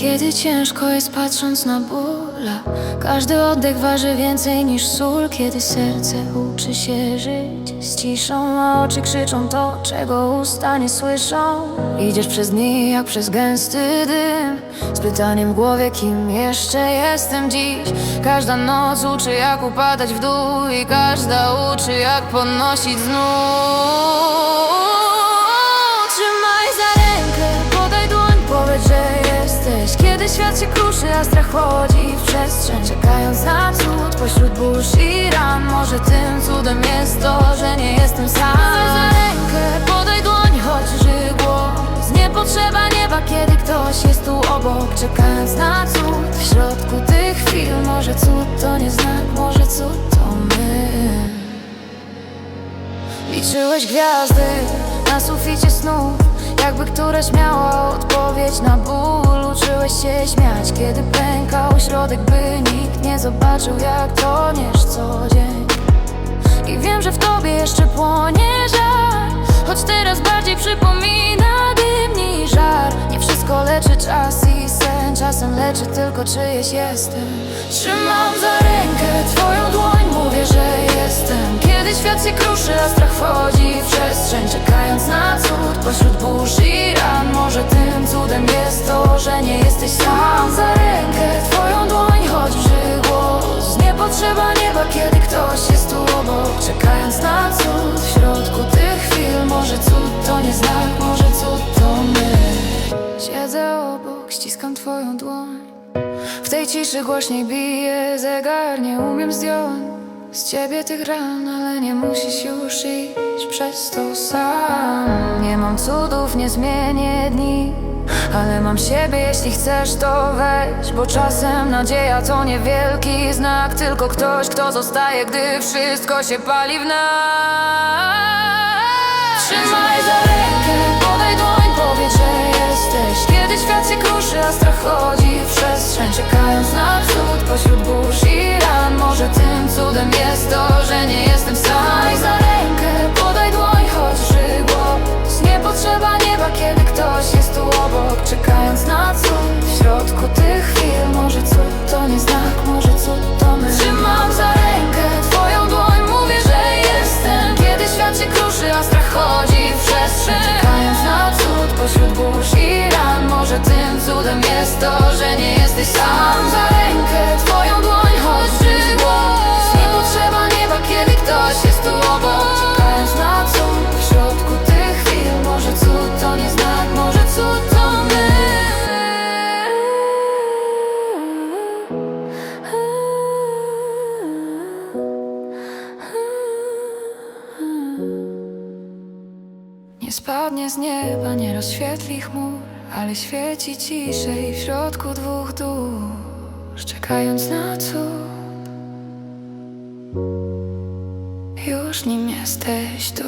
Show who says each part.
Speaker 1: Kiedy ciężko jest patrząc na bóla Każdy oddech waży więcej niż sól. Kiedy serce uczy się żyć z ciszą A oczy krzyczą to, czego usta nie słyszą. Idziesz przez dni jak przez gęsty dym Z pytaniem w głowie, kim jeszcze jestem dziś. Każda noc uczy jak upadać w dół I każda uczy jak podnosić znów a strach chodzi w przestrzeń Czekając na cud pośród burz i ran. Może tym cudem jest to, że nie jestem sam. Podaj za rękę, podaj dłoń, choć żyje głos Nie potrzeba nieba, kiedy ktoś jest tu obok. Czekając na cud w środku tych chwil. Może cud to nie znak, może cud to my. Liczyłeś gwiazdy na suficie snów Jakby któreś miała odpowiedź na ból Uczyłeś się śmiać, kiedy pękał środek By nikt nie zobaczył jak toniesz co dzień. I wiem, że w tobie jeszcze płonie żar Choć teraz bardziej przypomina dym niż żar. Nie wszystko leczy czas i sen Czasem leczy tylko czyjeś jestem. Trzymam za rękę twoją dłoń Kiedy świat się kruszy, a strach wchodzi w przestrzeń Czekając na cud. Pośród burz i ran Może tym cudem jest to, że nie jesteś sam. Za rękę twoją dłoń, choć brzydły głos. Nie potrzeba nieba, kiedy ktoś jest tu obok. Czekając na cud w środku tych chwil. Może cud to nie znak, może cud to my. Siedzę obok, ściskam twoją dłoń. W tej ciszy głośniej bije zegar Nie umiem zdjąć z ciebie tych ran Ale nie musisz już iść przez to sam. Nie mam cudów, nie zmienię dni ale mam siebie, jeśli chcesz to weź Bo czasem nadzieja to niewielki znak. Tylko ktoś, kto zostaje, gdy wszystko się pali w nas. Trzymaj za rękę, to, że nie jestem sam. Za rękę, podaj dłoń, choć głos Nie potrzeba nieba, kiedy ktoś jest tu obok. Czekając na cud w środku tych chwil. Może cud to nie znak, może cud to my. Trzymam za rękę twoją dłoń, mówię, że jestem. Kiedy świat się kruszy, a strach chodzi w przestrzeń. Czekając na cud pośród burz i ran. Może tym cudem jest to, że nie jesteś sam. Za rękę Nie spadnie z nieba, nie rozświetli chmur Ale świeci ciszej w środku dwóch dusz Czekając na cud. Już nim jesteś tu